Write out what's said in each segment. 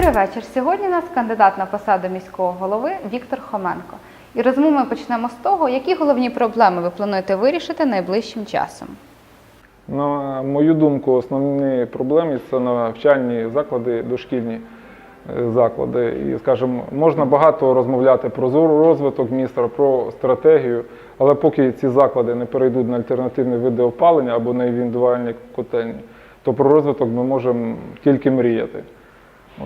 Добрий вечір. Сьогодні у нас кандидат на посаду міського голови Віктор Хоменко. І розмову ми почнемо з того, які головні проблеми ви плануєте вирішити найближчим часом. На мою думку, основні проблеми це навчальні заклади, дошкільні е, заклади. І, скажімо, можна багато розмовляти про розвиток міста, про стратегію, але поки ці заклади не перейдуть на альтернативні види опалення або на індивідуальні котельні, то про розвиток ми можемо тільки мріяти.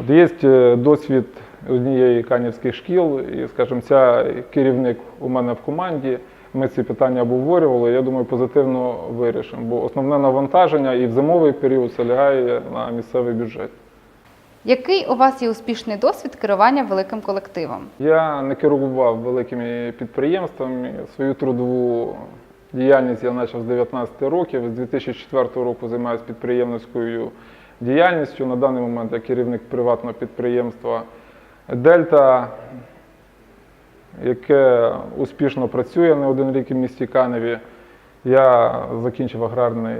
От є е, досвід однієї канівських шкіл, і, скажімо, ця керівник у мене в команді. Ми ці питання обговорювали. Я думаю, позитивно вирішимо. Бо основне навантаження і в зимовий період це лягає на місцевий бюджет. Який у вас є успішний досвід керування великим колективом? Я не керував великими підприємствами. Свою трудову діяльність я почав з 19 років. З 2004 року займаюся підприємницькою діяльністю. На даний момент я керівник приватного підприємства Дельта, яке успішно працює не один рік в місті Каневі. Я закінчив аграрний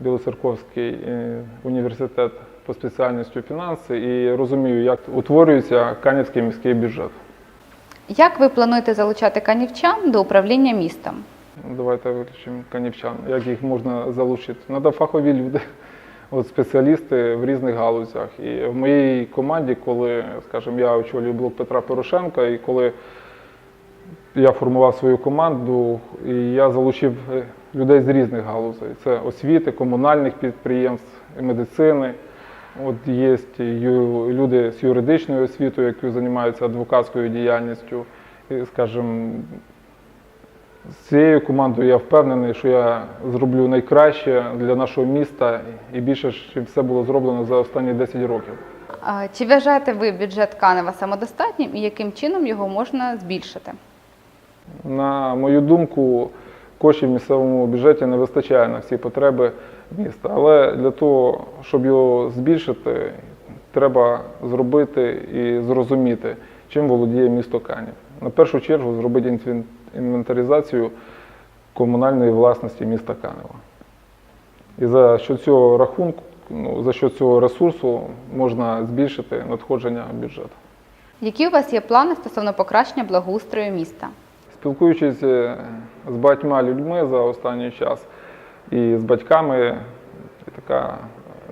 Білоцерковський е, університет по спеціальності фінанси і розумію, як утворюється канівський міський бюджет. Як ви плануєте залучати канівчан до управління містом? Давайте виключимо канівчан. Як їх можна залучити? Треба фахові люди, от спеціалісти в різних галузях. І в моїй команді, коли, скажімо, я очолюю блок Петра Порошенка, і коли я формував свою команду, і я залучив е, людей з різних галузей. Це освіти, комунальних підприємств, медицини. От є люди з юридичною освітою, які займаються адвокатською діяльністю. Скажімо, цією командою я впевнений, що я зроблю найкраще для нашого міста і більше, щоб все було зроблено за останні 10 років. А, Чи вважаєте ви бюджет Канева самодостатнім і яким чином його можна збільшити? На мою думку, коштів в місцевому бюджеті не вистачає на всі потреби міста. Але для того, щоб його збільшити, треба зробити і зрозуміти, чим володіє місто Канів. На першу чергу зробити інвентаризацію комунальної власності міста Канева. І за що цього рахунку, ну, за що цього ресурсу можна збільшити надходження бюджету. Які у вас є плани стосовно покращення благоустрою міста? Спілкуючись е, з багатьма людьми за останній час і з батьками, така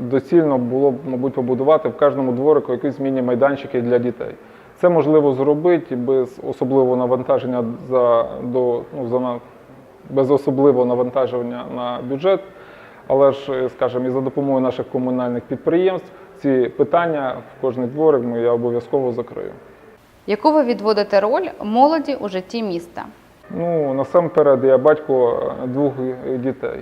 доцільно було б, мабуть, побудувати в кожному дворику якісь міні-майданчики для дітей. Це можливо зробити без особливого навантаження за, до, ну, за, без особливого навантаження на бюджет. Але ж, е, скажімо, і за допомогою наших комунальних підприємств ці питання в кожний дворик я обов'язково закрию. Яку ви відводите роль молоді у житті міста? Ну, насамперед, я батько е, двох е, дітей.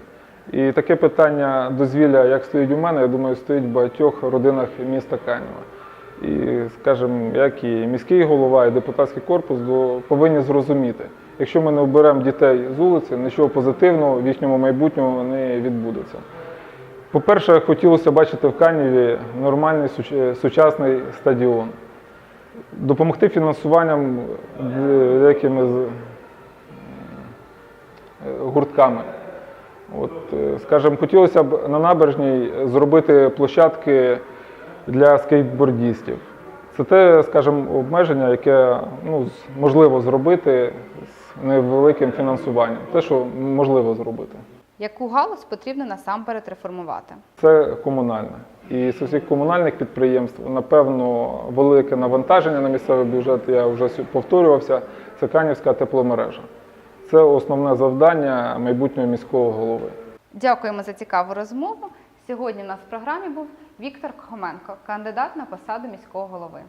І таке питання дозвілля, як стоїть у мене, я думаю, стоїть в багатьох родинах міста Канева. І, скажімо, як і міський голова, і депутатський корпус повинні зрозуміти, якщо ми не оберемо дітей з вулиці, нічого позитивного в їхньому майбутньому не відбудеться. По-перше, хотілося бачити в Каніві нормальний сучасний стадіон. Допомогти фінансуванням е, деякими е, гуртками. От, е, скажімо, хотілося б на набережній зробити площадки для скейтбордістів. Це те, скажімо, обмеження, яке ну, можливо зробити з невеликим фінансуванням. Те, що можливо зробити. Яку галузь потрібно насамперед реформувати? Це комунальне. І з усіх комунальних підприємств, напевно, велике навантаження на місцевий бюджет, я вже повторювався, це Канівська тепломережа. Це основне завдання майбутнього міського голови. Дякуємо за цікаву розмову. Сьогодні у нас в програмі був Віктор Кохоменко, кандидат на посаду міського голови.